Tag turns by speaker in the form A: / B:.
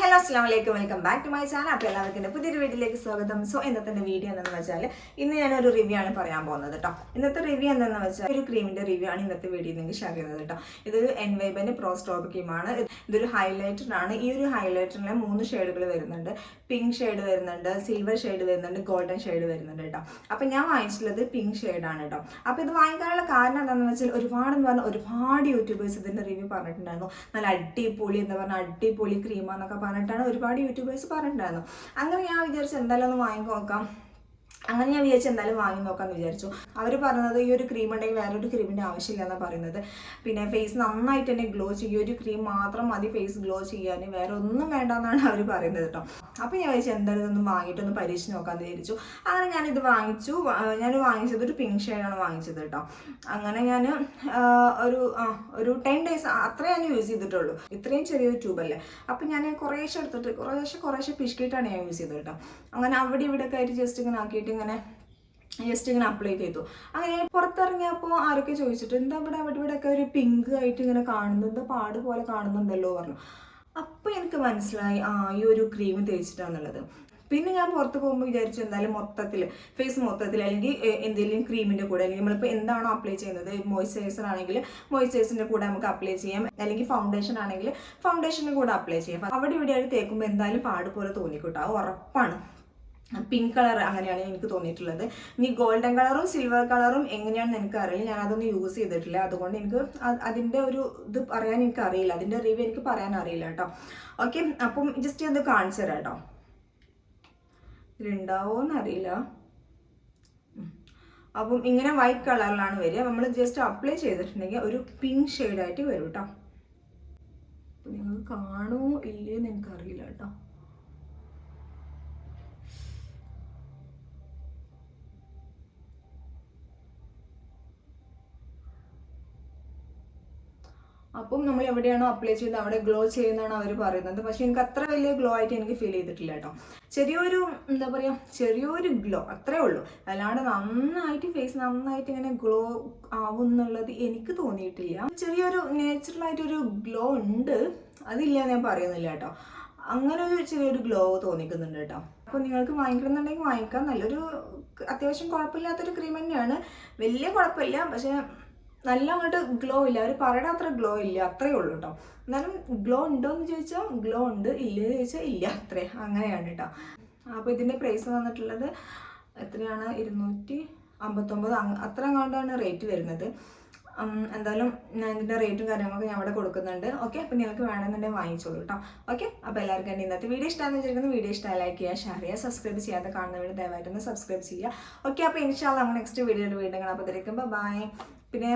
A: Hello അസ്ലാം വലൈക്കും welcome back to my channel. അപ്പോൾ എല്ലാവർക്കും എന്റെ പുതിയൊരു വീഡിയോയിലേക്ക് സ്വാഗതം. സോ ഇന്നത്തെ വീഡിയോ എന്താണെന്ന് വെച്ചാൽ ഇന്ന് ഞാനൊരു റിവ്യൂ ആണ് പറയാൻ പോകുന്നത് കേട്ടോ ഇന്നത്തെ റിവ്യൂ എന്താണെന്ന് വെച്ചാൽ ഒരു ക്രീമിന്റെ റിവ്യൂ ആണ് ഇന്നത്തെ വീഡിയോ നിങ്ങൾക്ക് ഷെയർ ചെയ്യുന്നത് കേട്ടോ ഇതൊരു എൻവൈബന്റെ പ്രോ സ്റ്റോപ്പ് ക്രീമാണ് ഇതൊരു ഹൈലൈറ്ററാണ് ഈ ഒരു ഹൈലൈറ്ററിലെ മൂന്ന് ഷെയ്ഡുകൾ വരുന്നുണ്ട്. പിങ്ക് ഷെയ്ഡ് വരുന്നുണ്ട് സിൽവർ ഷെയ്ഡ് വരുന്നുണ്ട് ഗോൾഡൻ ഷെയ്ഡ് വരുന്നുണ്ട് കേട്ടോ അപ്പോൾ ഞാൻ വാങ്ങിച്ചിട്ടുള്ളത് പിങ്ക് ഷെയ്ഡാണ് കേട്ടോ അപ്പോൾ ഇത് വാങ്ങിക്കാനുള്ള കാരണം എന്താണെന്ന് വെച്ചാൽ ഒരുപാട് എന്ന് പറഞ്ഞാൽ ഒരുപാട് യൂട്യൂബേഴ്സ് ഇതിന്റെ റിവ്യൂ പറഞ്ഞിട്ടുണ്ടായിരുന്നു. നല്ല അടിപൊളി എന്ന് പറഞ്ഞാൽ അടിപൊളി ക്രീമാന്നൊക്കെ പറഞ്ഞിട്ടാണ് ഒരുപാട് യൂട്യൂബേഴ്സ് പറഞ്ഞിട്ടുണ്ടായിരുന്നു അങ്ങനെ ഞാൻ വിചാരിച്ചു എന്തായാലും ഒന്ന് വാങ്ങി നോക്കാം അങ്ങനെ ഞാൻ വിചാരിച്ചു എന്തായാലും വാങ്ങി നോക്കാമെന്ന് വിചാരിച്ചു. അവർ പറഞ്ഞത് ഈ ഒരു ക്രീം ഉണ്ടെങ്കിൽ വേറൊരു ക്രീമിന്റെ ആവശ്യമില്ല എന്നാണ് പറയുന്നത്. പിന്നെ ഫേസ് നന്നായിട്ട് തന്നെ ഗ്ലോ ചെയ്യും. ഒരു ക്രീം മാത്രം മതി ഫേസ് ഗ്ലോ ചെയ്യാൻ വേറെ ഒന്നും വേണ്ടെന്നാണ് അവർ പറയുന്നത് കേട്ടോ. അപ്പോൾ ഞാൻ വിചാരിച്ചു എന്തായാലും ഇതൊന്ന് വാങ്ങിയിട്ടൊന്ന് പരീക്ഷിച്ച് നോക്കാമെന്ന് വിചാരിച്ചു. അങ്ങനെ ഞാനിത് വാങ്ങിച്ചു. ഞാൻ വാങ്ങിച്ചത് ഒരു പിങ്ക് ഷെയ്ഡാണ് വാങ്ങിച്ചത് കേട്ടോ. അങ്ങനെ ഞാൻ ഒരു ഒരു ടെൻ ഡേയ്സ് അത്രേ ഞാൻ യൂസ് ചെയ്തിട്ടുള്ളൂ. ഇത്രയും ചെറിയൊരു ട്യൂബല്ലേ അപ്പോൾ ഞാൻ കുറേശ്ശെ എടുത്തിട്ട് കുറേശ്ശെ കുറേശ്ശെ പിഷ്കിട്ടാണ് ഞാൻ യൂസ് ചെയ്തത് കേട്ടോ. അങ്ങനെ അവിടെ ഇവിടെ ഒക്കെ ആയിട്ട് ജസ്റ്റ് ഇങ്ങനെ ആക്കിയിട്ട് ഇങ്ങനെ ജസ്റ്റ് ഇങ്ങനെ അപ്ലൈ ചെയ്തു. അങ്ങനെ പുറത്തിറങ്ങിയപ്പോൾ ആരൊക്കെ ചോദിച്ചിട്ട് എന്താ ഇവിടെ അവിടെ ഇവിടെ ഒക്കെ ഒരു പിങ്ക് ആയിട്ട് ഇങ്ങനെ കാണുന്നു എന്താ പാട് പോലെ കാണുന്നുണ്ടല്ലോ? പറഞ്ഞു. അപ്പോൾ എനിക്ക് മനസ്സിലായി ആ ഈ ഒരു ക്രീം തേച്ചിട്ടാന്നുള്ളത്. പിന്നെ ഞാൻ പുറത്ത് പോകുമ്പോൾ വിചാരിച്ചു എന്തായാലും മൊത്തത്തിൽ ഫേസ് മൊത്തത്തിൽ അല്ലെങ്കിൽ എന്തെങ്കിലും ക്രീമിന്റെ കൂടെ അല്ലെങ്കിൽ നമ്മളിപ്പോൾ എന്താണോ അപ്ലൈ ചെയ്യുന്നത് മോയ്സ്ചറൈസർ ആണെങ്കിൽ മോയ്സ്ചറൈസറിന്റെ കൂടെ നമുക്ക് അപ്ലൈ ചെയ്യാം അല്ലെങ്കിൽ ഫൗണ്ടേഷൻ ആണെങ്കിൽ ഫൗണ്ടേഷന്റെ കൂടെ അപ്ലൈ ചെയ്യാം. അവിടെ ഇവിടെ ആയിട്ട് തേക്കുമ്പോൾ എന്തായാലും പാട് പോലെ തോന്നിക്കൂട്ടോ ഉറപ്പാണ്. പിങ്ക് കളർ അങ്ങനെയാണ് എനിക്ക് തോന്നിയിട്ടുള്ളത്. ഇനി ഗോൾഡൻ കളറും സിൽവർ കളറും എങ്ങനെയാണെന്ന് എനിക്ക് അറിയില്ല ഞാൻ അതൊന്നും യൂസ് ചെയ്തിട്ടില്ല. അതുകൊണ്ട് എനിക്ക് അതിന്റെ ഒരു ഇത് പറയാൻ എനിക്ക് അറിയില്ല. അതിന്റെ റിവ്യൂ എനിക്ക് പറയാൻ അറിയില്ല കേട്ടോ. ഓക്കെ അപ്പം ജസ്റ്റ് ഒന്ന് കാണിച്ചു തരാം കേട്ടോ. ഇതിലുണ്ടാവോന്ന് അറിയില്ല അപ്പം ഇങ്ങനെ വൈറ്റ് കളറിലാണ് വരിക. നമ്മൾ ജസ്റ്റ് അപ്ലൈ ചെയ്തിട്ടുണ്ടെങ്കിൽ ഒരു പിങ്ക് ഷെയ്ഡായിട്ട് വരും കേട്ടോ. നിങ്ങൾക്ക് കാണുമോ ഇല്ലയെന്ന് എനിക്കറിയില്ല കേട്ടോ. അപ്പം നമ്മൾ എവിടെയാണോ അപ്ലൈ ചെയ്യുന്നത് അവിടെ ഗ്ലോ ചെയ്യുന്നതാണ് അവർ പറയുന്നത്. പക്ഷെ എനിക്ക് അത്ര വലിയ ഗ്ലോ ആയിട്ട് എനിക്ക് ഫീൽ ചെയ്തിട്ടില്ല കേട്ടോ. ചെറിയൊരു എന്താ പറയുക ചെറിയൊരു ഗ്ലോ അത്രേ ഉള്ളൂ. അല്ലാണ്ട് നന്നായിട്ട് ഫേസ് നന്നായിട്ട് ഇങ്ങനെ ഗ്ലോ ആവും എന്നുള്ളത് എനിക്ക് തോന്നിയിട്ടില്ല. ചെറിയൊരു നാച്ചുറൽ ആയിട്ടൊരു ഗ്ലോ ഉണ്ട്. അതില്ല ഞാൻ പറയുന്നില്ല കേട്ടോ. അങ്ങനെ ഒരു ചെറിയൊരു ഗ്ലോ തോന്നിക്കുന്നുണ്ട് കേട്ടോ. അപ്പോൾ നിങ്ങൾക്ക് വാങ്ങിക്കണമെന്നുണ്ടെങ്കിൽ വാങ്ങിക്കാം. നല്ലൊരു അത്യാവശ്യം കുഴപ്പമില്ലാത്തൊരു ക്രീം തന്നെയാണ്. വലിയ കുഴപ്പമില്ല. പക്ഷേ നല്ല അങ്ങോട്ട് ഗ്ലോ ഇല്ല. അവർ പറയണ അത്ര ഗ്ലോ ഇല്ല. അത്രയേ ഉള്ളൂ കേട്ടോ എന്നാലും ഗ്ലോ ഉണ്ടോ എന്ന് ചോദിച്ചാൽ ഗ്ലോ ഉണ്ട്. ഇല്ല എന്ന് ചോദിച്ചാൽ ഇല്ല. അത്രേ. അങ്ങനെയാണ് കേട്ടോ അപ്പോൾ ഇതിന്റെ പ്രൈസ് വന്നിട്ടുള്ളത് എത്രയാണ്? ഇരുന്നൂറ്റി അമ്പത്തൊമ്പത്. അത്ര അങ്ങോട്ടാണ് റേറ്റ് വരുന്നത്. എന്തായാലും ഞാൻ ഇതിന്റെ റേറ്റും കാര്യങ്ങളൊക്കെ ഞാൻ അവിടെ കൊടുക്കുന്നുണ്ട്. ഓക്കെ അപ്പോൾ നിങ്ങൾക്ക് വേണമെന്നുണ്ടെങ്കിൽ വാങ്ങിച്ചോളൂ കേട്ടോ ഓക്കെ അപ്പോൾ എല്ലാവർക്കും എന്റെ ഇന്നത്തെ വീഡിയോ ഇഷ്ടമാണെന്ന് വിചാരിക്കുന്നത് വീഡിയോ ഇഷ്ടമായി ലൈക്ക് ചെയ്യുക ഷെയർ ചെയ്യുക സബ്സ്ക്രൈബ് ചെയ്യാതെ കാണുന്ന വീഡിയോ ദയവായിട്ടൊന്ന് സബ്സ്ക്രൈബ് ചെയ്യുക. ഓക്കെ അപ്പോൾ ഇൻഷാല്ല നെക്സ്റ്റ് വീഡിയോയിൽ വീണ്ടും കാണാം. അപ്പോൾ ബൈ പിന്നെ